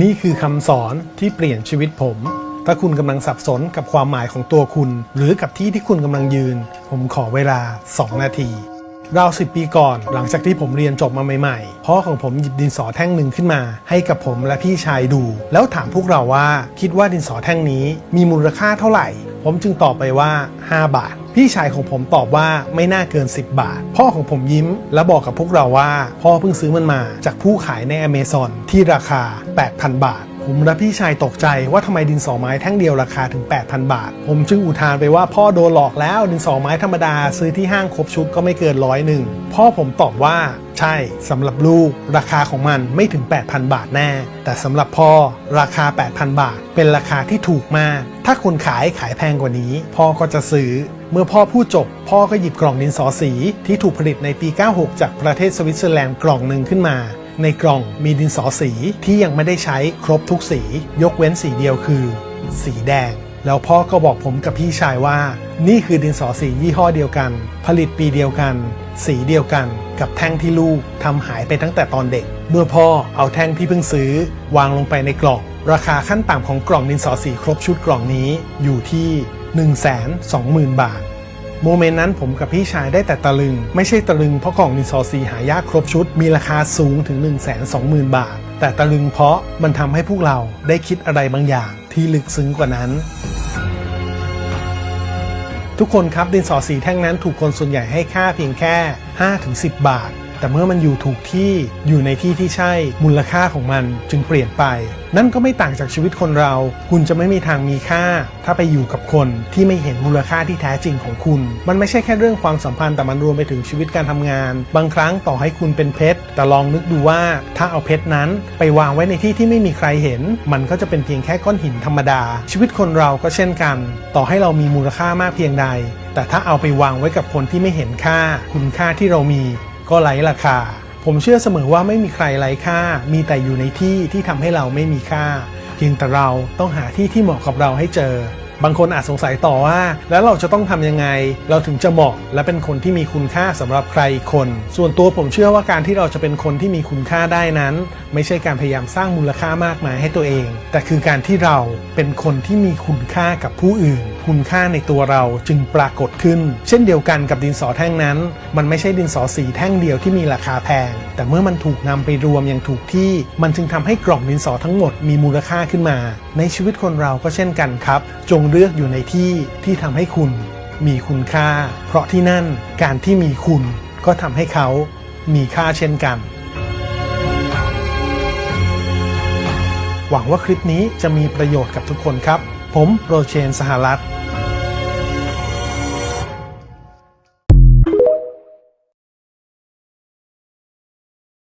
นี่คือคำสอนที่เปลี่ยนชีวิตผม ถ้าคุณกำลังสับสนกับความหมายของตัวคุณ หรือกับที่ที่คุณกำลังยืน ผมขอเวลา 2 นาที ราวสิปีก่อนหลังจากที่ผมเรียนจบมาใหม่ๆพ่อของผมหยิบดินสอแท่งหนึ่งขึ้นมา ให้กับผมและพี่ชายดู แล้วถามพวกเราว่าคิดว่าดินสอแท่งนี้มีมูลค่าเท่าไหร่ ผมจึงตอบไปว่า 5 บาท พี่ชายของผมตอบว่าไม่น่าเกิน 10 บาท พ่อของผมยิ้ม และบอกกับพวกเราว่า พ่อเพิ่งซื้อมันมาจากผู้ขายในอเมซอนที่ราคา 8,000 บาท ผมและพี่ชายตกใจว่าทำไมดินสอไม้แท่งเดียวราคาถึง 8,000 บาท ผมจึงอุทานไปว่าพ่อโดนหลอกแล้วดินสอไม้ธรรมดาซื้อที่ห้างครบชุดก็ไม่เกินร้อยหนึ่งพ่อผมตอบว่าใช่สำหรับลูก ราคาของมันไม่ถึง 8,000 บาทแน่ แต่สำหรับพ่อราคา 8,000 บาท เป็นราคาที่ถูกมาก ถ้าคนขายขายแพงกว่านี้ พ่อก็จะซื้อ เมื่อพ่อพูดจบ พ่อก็หยิบกล่องดินสอสีที่ถูกผลิตในปี 96 จากประเทศสวิตเซอร์แลนด์กล่องหนึ่งขึ้นมา ในกล่องมีดินสอสีที่ยังไม่ได้ใช้ครบทุกสี ยกเว้นสีเดียวคือ สีแดง แล้วพ่อก็บอกผมกับพี่ชายว่า นี่คือดินสอสียี่ห้อเดียวกัน ผลิตปีเดียวกัน สีเดียวกันกับแท่งที่ลูกทำหายไปตั้งแต่ตอนเด็ก เมื่อพ่อเอาแท่งที่เพิ่งซื้อ วางลงไปในกล่อง ราคาขั้นต่ำของกล่องดินสอสีครบชุดกล่องนี้อยู่ที่ 120,000 บาท โมเมนต์นั้นผมกับพี่ชายได้แต่ตะลึง ไม่ใช่ตะลึงเพราะกล่องดินสอสีหายากครบชุด มีราคาสูงถึง 1 2 0 0 0 0 บาท แต่ตะลึงเพราะมันทำให้พวกเราได้คิดอะไรบางอย่างที่ลึกซึ้งกว่านั้น ทุกคนครับดินสอสีแท่งนั้นถูกคนส่วนใหญ่ให้ค่าเพียงแค่ 5-10 บาท แต่เมื่อมันอยู่ถูกที่อยู่ในที่ที่ใช่มูลค่าของมันจึงเปลี่ยนไป นั่นก็ไม่ต่างจากชีวิตคนเรา คุณจะไม่มีทางมีค่า ถ้าไปอยู่กับคนที่ไม่เห็นมูลค่าที่แท้จริงของคุณ มันไม่ใช่แค่เรื่องความสัมพันธ์แต่มันรวมไปถึงชีวิตการทำงาน บางครั้งต่อให้คุณเป็นเพชรแต่ลองนึกดูว่าถ้าเอาเพชรนั้น ไปวางไว้ในที่ที่ไม่มีใครเห็น มันก็จะเป็นเพียงแค่ก้อนหินธรรมดา ชีวิตคนเราก็เช่นกัน ต่อให้เรามีมูลค่ามากเพียงใด แต่ถ้าเอาไปวางไว้กับคนที่ไม่เห็นค่า คุณค่าที่เรามี ก็ไร้ราคา ผมเชื่อเสมอว่าไม่มีใครไร้ค่า มีแต่อยู่ในที่ที่ทำให้เราไม่มีค่า เพียงแต่เราต้องหาที่ที่เหมาะกับเราให้เจอ บางคนอาจสงสัยต่อว่า แล้วเราจะต้องทำยังไง เราถึงจะเหมาะและเป็นคนที่มีคุณค่าสำหรับใครอีกคน ส่วนตัวผมเชื่อว่าการที่เราจะเป็นคนที่มีคุณค่าได้นั้น ไม่ใช่การพยายามสร้างมูลค่ามากมายให้ตัวเอง แต่คือการที่เราเป็นคนที่มีคุณค่ากับผู้อื่น คุณค่าในตัวเราจึงปรากฏขึ้น เช่นเดียวกันกับดินสอแท่งนั้น มันไม่ใช่ดินสอสีแท่งเดียวที่มีราคาแพง แต่เมื่อมันถูกนำไปรวมอย่างถูกที่ มันจึงทำให้กล่องดินสอทั้งหมดมีมูลค่าขึ้นมา ในชีวิตคนเราก็เช่นกันครับ จงเลือกอยู่ในที่ที่ทำให้คุณมีคุณค่า เพราะที่นั่นการที่มีคุณก็ทำให้เขามีค่าเช่นกัน หวังว่าคลิปนี้จะมีประโยชน์กับทุกคนครับ ผมโรเชนสหรัฐ